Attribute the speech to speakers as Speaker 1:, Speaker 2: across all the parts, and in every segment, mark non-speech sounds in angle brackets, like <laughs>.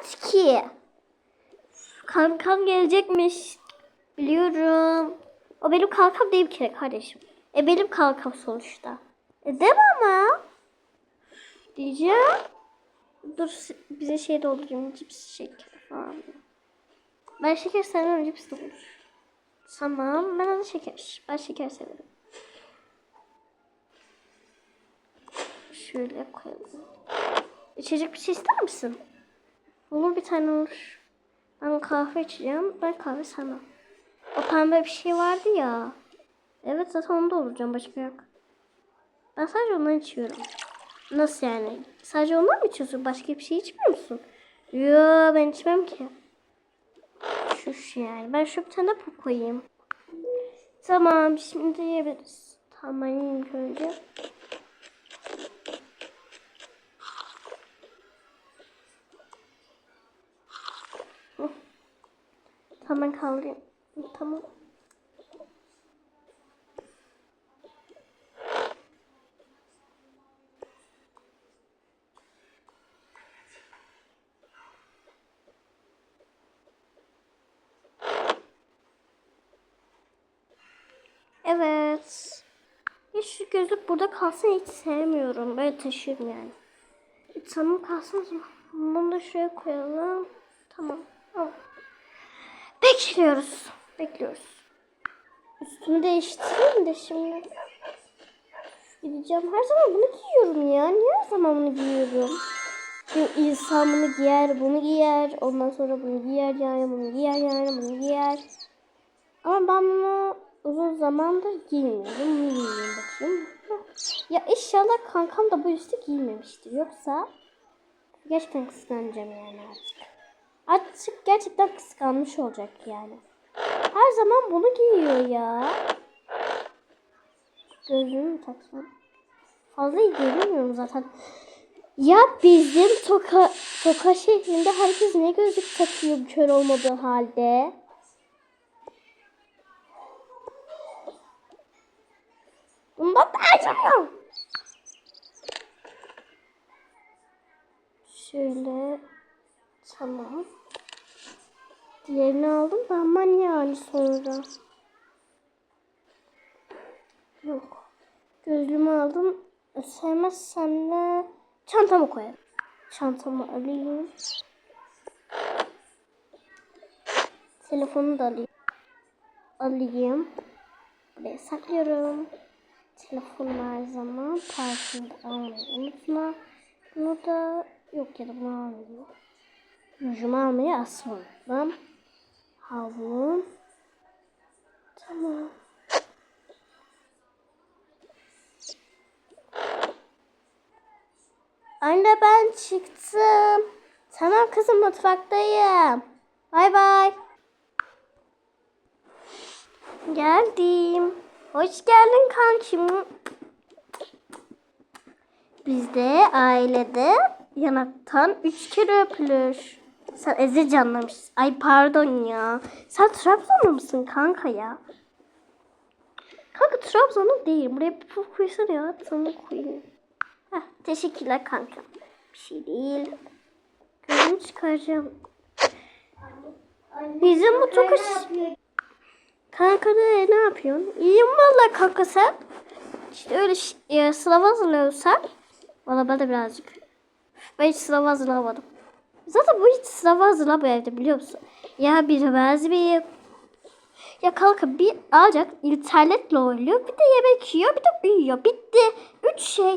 Speaker 1: aç ki? Kankam gelecekmiş. Biliyorum. O benim kankam değil bir kere kardeşim. E benim kankam sonuçta. E deme ama. Diyeceğim. Dur bize şey doldurayım. Cips şeker falan. Ben şeker sevmiyorum cips de olur. Tamam ben onu şeker. Ben şeker severim. Şöyle koyalım. İçecek bir şey ister misin? Olur bir tane olur. Ben kahve içeceğim. Ben kahve sevmem. O pembe bir şey vardı ya. Evet zaten onu dolduracağım. Başka yok. Ben sadece ondan içiyorum. Nasıl yani? Sadece ondan mı içiyorsun? Başka bir şey içmiyor musun? Yo ben içmem ki. Şu şu yani. Ben şu bir tane pop koyayım. Tamam şimdi yiyebiliriz. Tamam önce. Ben kaldırayım. Tamam. Evet. Ya şu gözlük burada kalsın hiç sevmiyorum. Böyle taşıyorum yani. Tamam kalsın. Bunu da şuraya koyalım. Tamam. Tamam. Bekliyoruz. Bekliyoruz. Üstümü değiştireyim de şimdi. Gideceğim. Her zaman bunu giyiyorum ya. Niye her zaman bunu giyiyorum? Bir insan bunu giyer, bunu giyer. Ondan sonra bunu giyer yani, bunu giyer yani, bunu giyer. Ama ben bunu uzun zamandır giymiyorum. Bunu giyeyim bakayım. Ya inşallah kankam da bu üstü giymemiştir. Yoksa gerçekten kıskanacağım yani artık. Artık gerçekten kıskanmış olacak yani. Her zaman bunu giyiyor ya. Gözlüğümü mü taksam? Fazla iyi görünmüyorum zaten. Ya bizim Toka, Toka şehrinde herkes ne gözlük takıyor kör olmadığı halde? Bundan ben Şöyle tamam. Diğerini aldım da aman yani sonra. Yok. Gözlüğümü aldım. Sevmezsem de çantamı koyarım. Çantamı alayım. Telefonu da alayım. Alayım. Buraya saklıyorum. Telefonu her zaman parkında almayı unutma. Bunu da yok ya da bunu almayayım. Rujumu almayı asla unutmam. Havlum. Tamam. Anne ben çıktım. Tamam kızım mutfaktayım. Bay bay. Geldim. Hoş geldin kankim. Bizde ailede yanaktan üç kere öpülür. Sen Eze canlamışsın. Ay pardon ya. Sen Trabzonlu musun kanka ya? Kanka Trabzonlu değil. Buraya bir puf koysana ya. Sana koyayım. Heh, teşekkürler kanka. Bir şey değil. Gözümü çıkaracağım. Bizim bu tokuş... Kanka da ne yapıyorsun? İyiyim valla kanka sen. İşte öyle e, sınav hazırlıyorsan. Valla ben de birazcık. Ben hiç sınav hazırlamadım. Zaten bu hiç sınav hazırlamıyor evde biliyor musun? Ya bir bir ya kanka bir ancak internetle oynuyor. Bir de yemek yiyor. Bir de uyuyor. Bitti. Üç şey.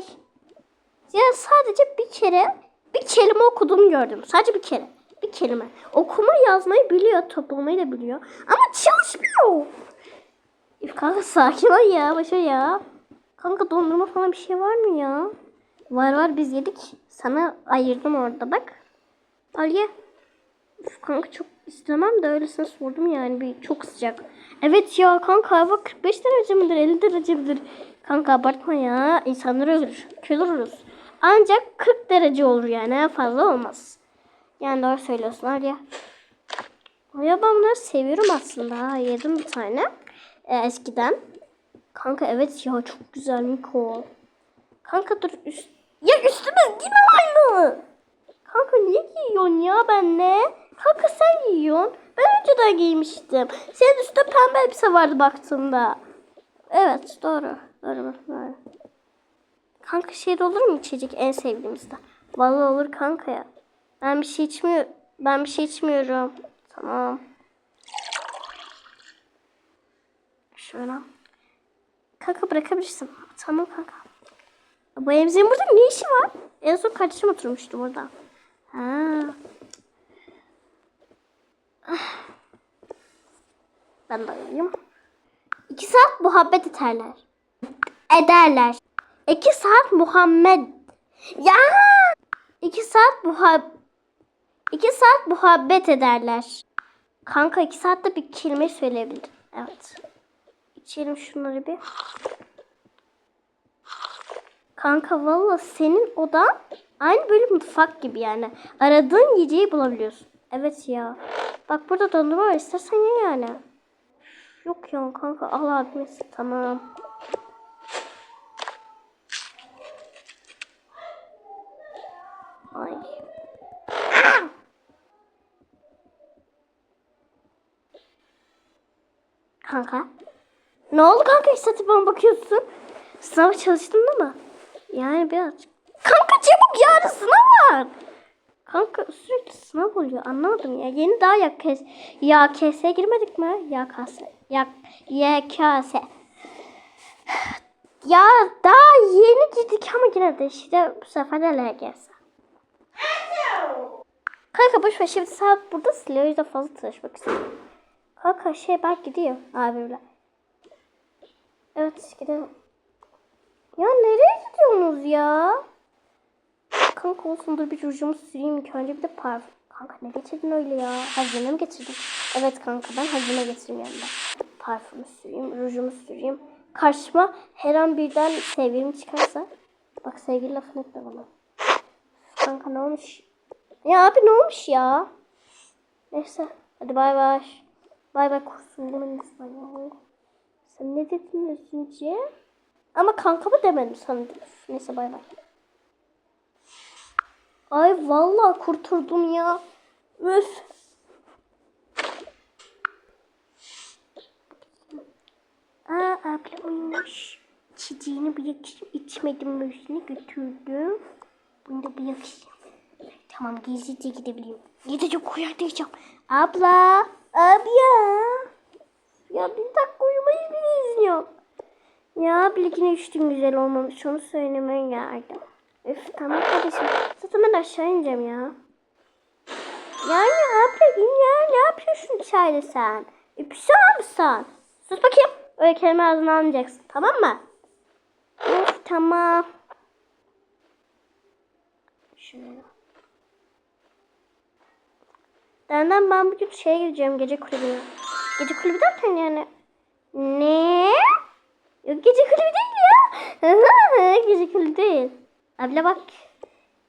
Speaker 1: Ya sadece bir kere bir kelime okuduğunu gördüm. Sadece bir kere. Bir kelime. Okuma yazmayı biliyor. Toplamayı da biliyor. Ama çalışmıyor. Kanka sakin ol ya. Başa ya. Kanka dondurma falan bir şey var mı ya? Var var biz yedik. Sana ayırdım orada bak. Al ye. Kanka çok istemem de öylesine sordum yani. Bir çok sıcak. Evet ya kanka hava 45 derece midir 50 derece midir? Kanka abartma ya. İnsanlar ölür. Kül oluruz. Ancak 40 derece olur yani. Fazla olmaz. Yani doğru söylüyorsun ya. Ya ben bunları seviyorum aslında. Yedim bir tane. Ee, eskiden. Kanka evet ya çok güzel Miko. Kanka dur üst... Ya üstüme yine aynı. Kanka niye giyiyorsun ya? benle. Kanka sen giyiyorsun. Ben önceden giymiştim. Senin üstte pembe elbise vardı baktığımda. Evet doğru. Doğru. doğru. Kanka de olur mu içecek en sevdiğimizde? Vallahi olur kanka ya. Ben bir şey içmiyorum. Ben bir şey içmiyorum. Tamam. Şöyle. Kanka bırakabilirsin. Tamam kanka. Bu emziğin burada ne işi var? En son kardeşim oturmuştu burada. Ha. Ah. Ben de alayım. İki saat muhabbet ederler. Ederler. İki saat Muhammed. Ya! İki saat muhab... İki saat muhabbet ederler. Kanka iki saatte bir kelime söyleyebildim. Evet. İçelim şunları bir. Kanka valla senin odan aynı böyle mutfak gibi yani. Aradığın yiyeceği bulabiliyorsun. Evet ya. Bak burada dondurma var istersen ye yani. Yok ya kanka al abimiz. Tamam. Ay. Kanka. Ne oldu kanka işte bana bakıyorsun? Sınava çalıştın mı? Yani biraz. Yarın sınav var. Kanka sürekli sınav oluyor anlamadım ya. Yeni daha ya kes ya KS'ye girmedik mi? Ya KS. Ya YKS. Ya daha yeni girdik ama yine de işte bu sefer de LGS. Kanka boş ver şimdi sen burada siliyor o yüzden fazla çalışmak istiyorum. Kanka şey ben gidiyor abimle. Evet gidelim. Ya nereye gidiyorsunuz ya? Kanka olsun dur bir rujumu süreyim ilk önce bir de parfüm. Kanka ne getirdin öyle ya? Hazine mi getirdin? Evet kanka ben hazine getireyim yanında. Parfümü süreyim, rujumu süreyim. Karşıma her an birden sevgilim çıkarsa. Bak sevgili lafını etme bana. Kanka ne olmuş? Ya abi ne olmuş ya? Neyse hadi bay bay. Bay bay kursun demedim. Sen ne dedin az önce? Ama kanka mı demedim sana. Neyse bay bay. Ay vallahi kurtuldum ya. Üf. Aa abla uyumuş. Çiçeğini bir yakışım içmedim üstüne götürdüm. Bunu da bir yakışım. Tamam gizlice gidebileyim. Gidecek uyandıracağım. Abla. Abi ya. Ya bir dakika uyumayı bile izliyorum. Ya bilgine düştün güzel olmamış. Onu söylemeye geldim. Üf tamam kardeşim. Zaten ben aşağı ineceğim ya. Yani abla in ya. Ne yapıyorsun dışarıda sen? Öpüşüyor musun? Sus bakayım. Öyle kelime ağzına almayacaksın. Tamam mı? Of tamam. Şöyle. Benden ben bugün şeye gideceğim gece kulübüne. Gece kulübü derken yani. Ne? Yok gece kulübü değil ya. <laughs> gece kulübü değil. Abla bak.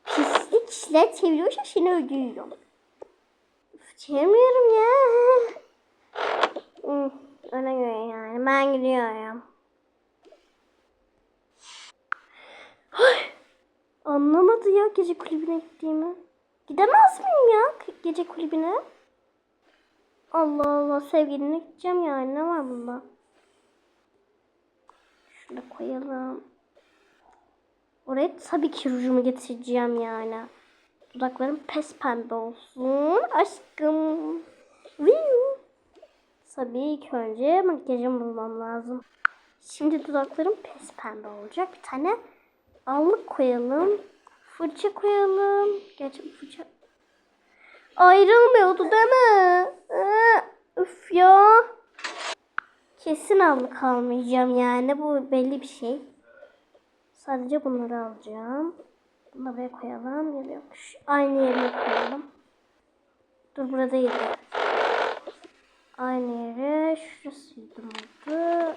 Speaker 1: Pislik işler çeviriyorsa seni öldürüyorum. Üf, Çevirmiyorum ya. Hı, Ona göre yani ben gidiyorum. Ay, Anlamadı ya gece kulübüne gittiğimi. Gidemez miyim ya gece kulübüne? Allah Allah sevgiline gideceğim yani ne var bunda? Şunu koyalım. Oraya tabii ki rujumu getireceğim yani. Dudaklarım pes pembe olsun. Aşkım. Viu. Tabii ilk önce makyajımı bulmam lazım. Şimdi dudaklarım pes pembe olacak. Bir tane allık koyalım. Fırça koyalım. Gerçi fırça ayrılmıyordu değil mi? Ee, Üf ya. Kesin allık almayacağım yani. Bu belli bir şey. Sadece bunları alacağım. Bunu buraya koyalım. Ya da yok. şu Aynı yerine koyalım. Dur burada yedi. Aynı yere. Şurasıydı oldu.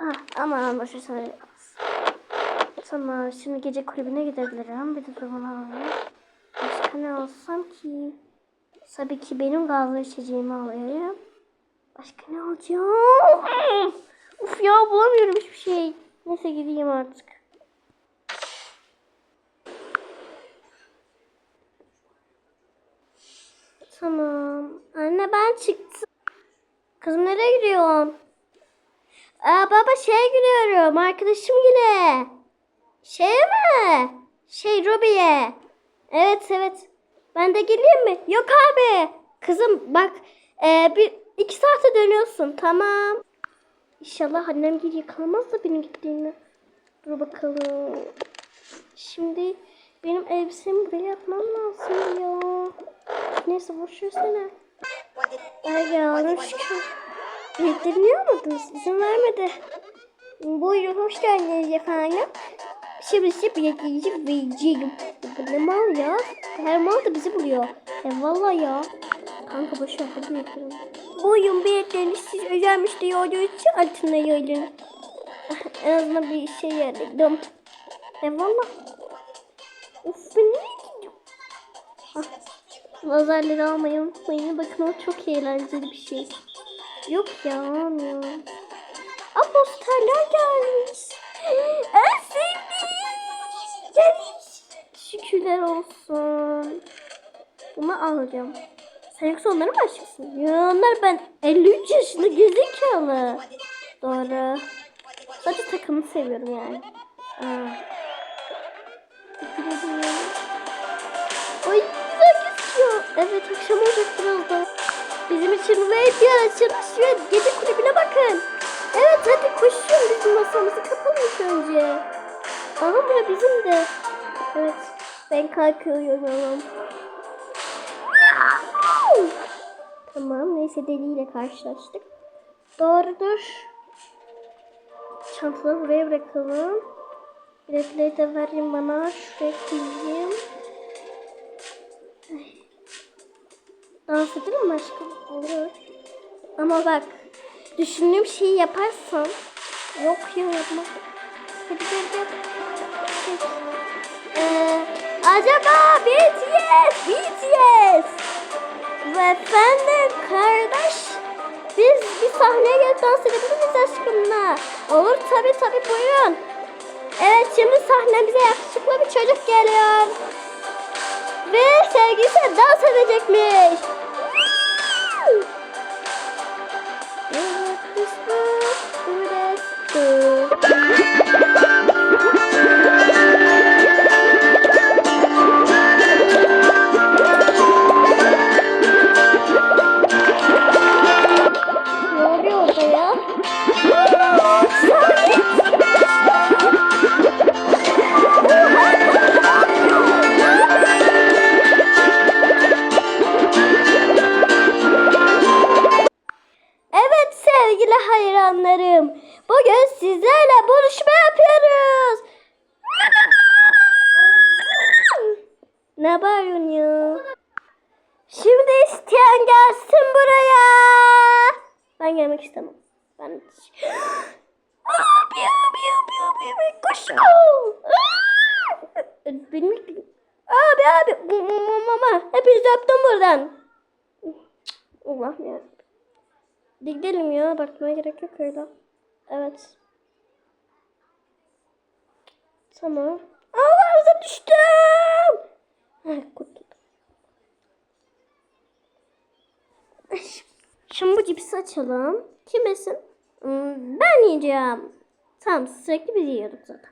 Speaker 1: Ah, aman sana kalsın. Tamam şimdi gece kulübüne gidebilirim. Bir de durumu alayım. Başka ne alsam ki? Tabii ki benim gazlı içeceğimi alayım. Başka ne alacağım? Uf ya bulamıyorum hiçbir şey. Neyse gideyim artık. Tamam. Anne ben çıktım. Kızım nereye giriyorsun? Aa, baba şeye giriyorum. Arkadaşım gile. Şeye mi? Şey Ruby'ye. Evet evet. Ben de geleyim mi? Yok abi. Kızım bak. E, bir, iki saate dönüyorsun. Tamam. İnşallah annem geri yakalamaz da benim gittiğimi. Dur bakalım. Şimdi benim elbisemi buraya yapmam lazım ya. Neyse boş versene. Ay ya şükür. Niye almadınız? İzin vermedi. Buyurun hoş geldiniz efendim. Şimdi size biletlerinizi vereceğim. Bu ne mal ya? Her mal da bizi buluyor. E valla ya. Kanka boş ver hadi yapalım. Buyurun biletleriniz siz özel müşteri olduğu için altına yayılın. <laughs> en azından bir şey yerledim. E valla. Of ben nereye gidiyorum? Lazerleri almayı unutmayın. Bakın o çok eğlenceli bir şey. Yok ya almıyorum. Aa posterler gelmiş. <gasps> En sevdiğim. Gelmiş. Şükürler olsun. Bunu alacağım. Sen yoksa onları mı açmışsın? Ya onlar ben 53 yaşında gerizekalı. Doğru. Sadece takımı seviyorum yani. Aa. Ay güzel gözüküyor. Evet akşam olacak birazdan. Bizim için radio açılmış ve gece kulübüne bakın. Evet hadi koşuyorum bizim masamızı kapalım önce. Aha bura bizim de. Evet ben kalkıyorum. Tamam neyse deliyle karşılaştık. Doğrudur. Çantaları buraya bırakalım. Biletleri de vereyim bana. Şuraya koyayım. Ay. Dans edelim aşkım? Olur. Ama bak. Düşündüğüm şeyi yaparsan. Yok ya yapma. Hadi gel gel. Ee, acaba BTS, BTS. Efendim kardeş. Biz bir sahneye gelip dans edebilir miyiz aşkımla? Olur tabi tabi buyurun. Evet şimdi sahnemize yakışıklı bir çocuk geliyor. Ve sevgilisi dans edecekmiş. Ne Thank <laughs> you. Koş. Benim abi abi mama hepinizi öptüm buradan. Allah ya. Gidelim ya. Abartmaya gerek yok öyle. Evet. Tamam. Allah'ımıza düştüm. Heh, kurtuldum. Şimdi bu cipsi açalım. Kim yesin? Hmm, Ben yiyeceğim. Tamam sürekli biz yiyorduk zaten.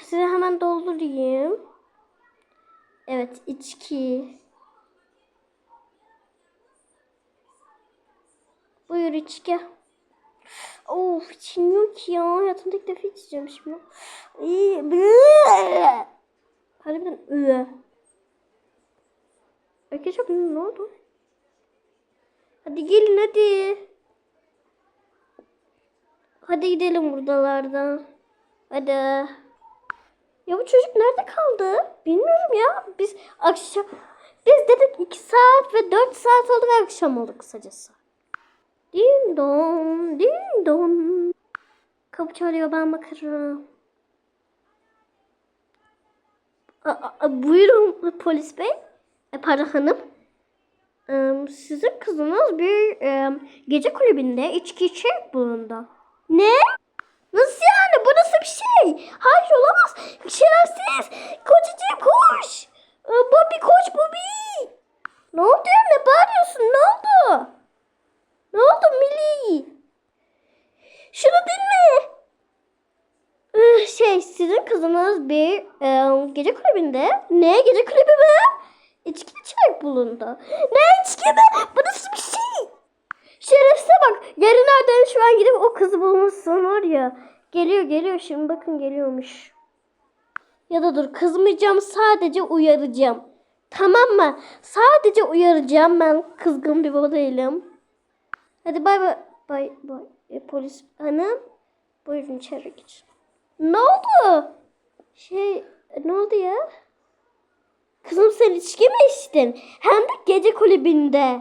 Speaker 1: Size hemen doldurayım. Evet içki. Buyur içki. Of içilmiyor ki ya. Hayatımda ilk defa içeceğim şimdi. Harbiden ıı. Arkadaşlar ne oldu? Hadi gelin hadi. Hadi gidelim buradalardan. Hadi. Ya bu çocuk nerede kaldı? Bilmiyorum ya. Biz akşam biz dedik 2 saat ve 4 saat oldu ve akşam oldu kısacası. Din don, din don. Kapı çalıyor ben bakarım. A, a- buyurun polis bey. E, para hanım. Em, sizin kızınız bir em, gece kulübünde içki içerek bulundu. Ne? Nasıl yani? Bu nasıl bir şey? Hayır olamaz. Şerefsiz. Kocacığım koş. Ee, Bobby koş Bobby. Ne oldu ya? Ne bağırıyorsun? Ne oldu? Ne oldu Millie? Şunu dinle. Şey sizin kızınız bir e, gece kulübünde. Ne? Gece kulübü mü? İçki içerek bulundu. Ne içki mi? Bu nasıl bir şey? Şerefsize bak. Yarın nereden şu an gidip o kızı bulmuşsun var ya. Geliyor geliyor şimdi bakın geliyormuş. Ya da dur kızmayacağım sadece uyaracağım. Tamam mı? Sadece uyaracağım ben kızgın bir baba değilim. Hadi bay bay bay bay E, polis hanım. Buyurun içeri geçin. Ne oldu? Şey ne oldu ya? Kızım sen içki mi içtin? Hem de gece kulübünde.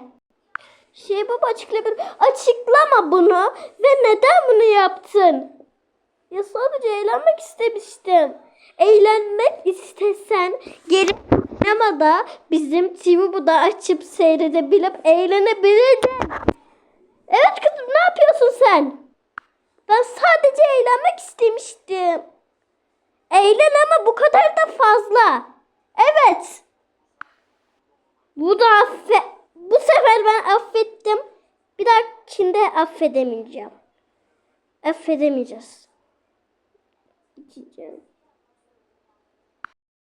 Speaker 1: Şey baba açıklayabilir. Açıklama bunu ve neden bunu yaptın? Ya sadece eğlenmek istemiştim. Eğlenmek istesen gelip sinemada bizim TV bu da açıp seyredebilip eğlenebilirdin. Evet kızım ne yapıyorsun sen? Ben sadece eğlenmek istemiştim. Eğlen ama bu kadar da fazla. Evet. Bu da affe bu sefer ben affettim. Bir dahakinde affedemeyeceğim. Affedemeyeceğiz. İçeceğim.